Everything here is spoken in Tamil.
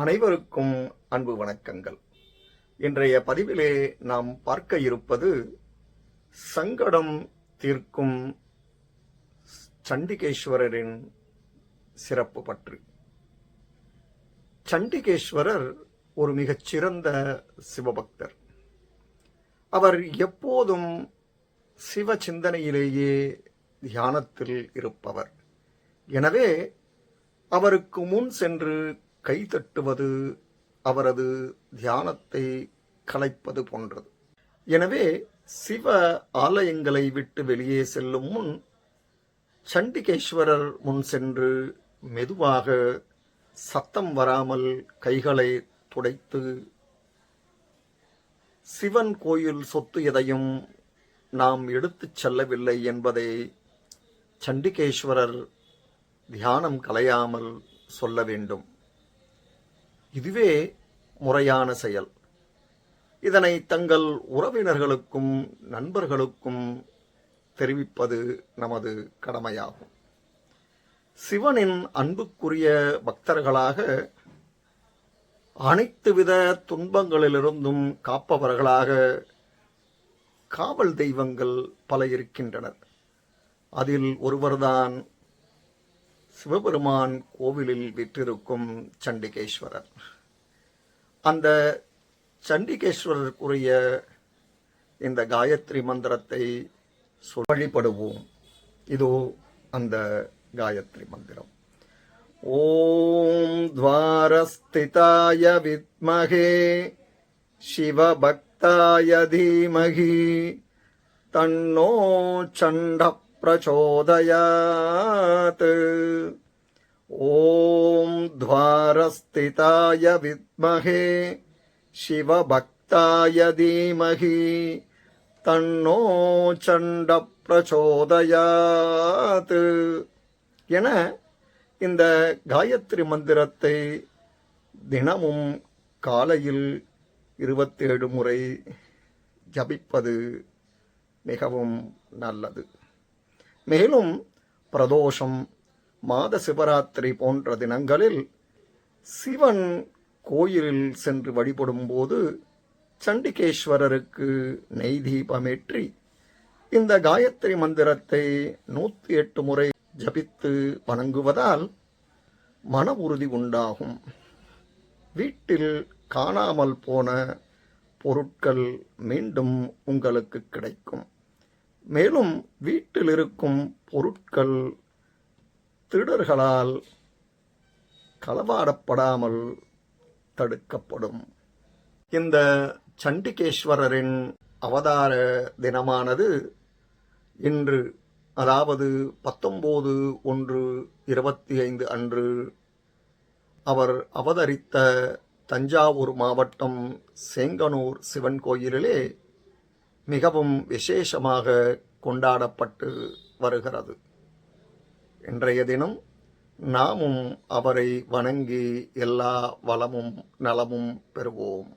அனைவருக்கும் அன்பு வணக்கங்கள். இன்றைய பதிவிலே நாம் பார்க்க இருப்பது சங்கடம் தீர்க்கும் சண்டிகேஸ்வரரின் சிறப்பு பற்றி. சண்டிகேஸ்வரர் ஒரு மிகச்சிறந்த சிவபக்தர். அவர் எப்போதும் சிவ சிந்தனையிலேயே தியானத்தில் இருப்பவர். எனவே அவருக்கு முன் சென்று கைதட்டுவது அவரது தியானத்தை கலைப்பது போன்றது. எனவே சிவ ஆலயங்களை விட்டு வெளியே செல்லும் முன் சண்டிகேஸ்வரர் முன் சென்று மெதுவாக சத்தம் வராமல் கைகளை துடைத்து சிவன் கோயில் சொத்து எதையும் நாம் எடுத்துச் செல்லவில்லை என்பதை சண்டிகேஸ்வரர் தியானம் கலையாமல் சொல்ல வேண்டும். இதுவே முறையான செயல். இதனை தங்கள் உறவினர்களுக்கும் நண்பர்களுக்கும் தெரிவிப்பது நமது கடமையாகும். சிவனின் அன்புக்குரிய பக்தர்களாக அனைத்து வித துன்பங்களிலிருந்தும் காப்பவர்களாக காவல் தெய்வங்கள் பல இருக்கின்றனர். அதில் ஒருவர்தான் சிவபெருமான் கோவிலில் விற்றிருக்கும் சண்டிகேஸ்வரர். அந்த சண்டிகேஸ்வரருக்குரிய இந்த காயத்ரி மந்திரத்தை வழிபடுவோம். இதோ அந்த காயத்ரி மந்திரம். ஓம் துவாரஸ்திதாய வித்மகே சிவபக்தாய தீமகி. தன்னோ சண்ட प्रचोदयात् ॐ द्वारस्थिताय विद्महे शिवभक्ताय धीमहि தன்னோ சண்ட பிரச்சோதயாத் என இந்த காயத்ரி மந்திரத்தை தினமும் காலையில் இருபத்தேழு முறை ஜபிப்பது மிகவும் நல்லது மேலும் பிரதோஷம் மாத சிவராத்திரி போன்ற தினங்களில் சிவன் கோயிலில் சென்று வழிபடும் போது சண்டிகேஸ்வரருக்கு நெய் தீபமேற்றி இந்த காயத்ரி மந்திரத்தை நூற்றி எட்டு முறை ஜபித்து வணங்குவதால் மன உறுதி உண்டாகும். வீட்டில் காணாமல் போன பொருட்கள் மீண்டும் உங்களுக்கு கிடைக்கும். மேலும் வீட்டில் இருக்கும் பொருட்கள் திருடர்களால் களவாடப்படாமல் தடுக்கப்படும். இந்த சண்டிகேஸ்வரரின் அவதார தினமானது இன்று அதாவது பத்தொம்போது ஒன்று இருபத்தி ஐந்து அன்று அவர் அவதரித்த தஞ்சாவூர் மாவட்டம் சேங்கனூர் சிவன் கோயிலிலே மிகவும் விசேஷமாக கொண்டாடப்பட்டு வருகிறது. இன்றைய தினம் நாமும் அவரை வணங்கி எல்லா வளமும் நலமும் பெறுவோம்.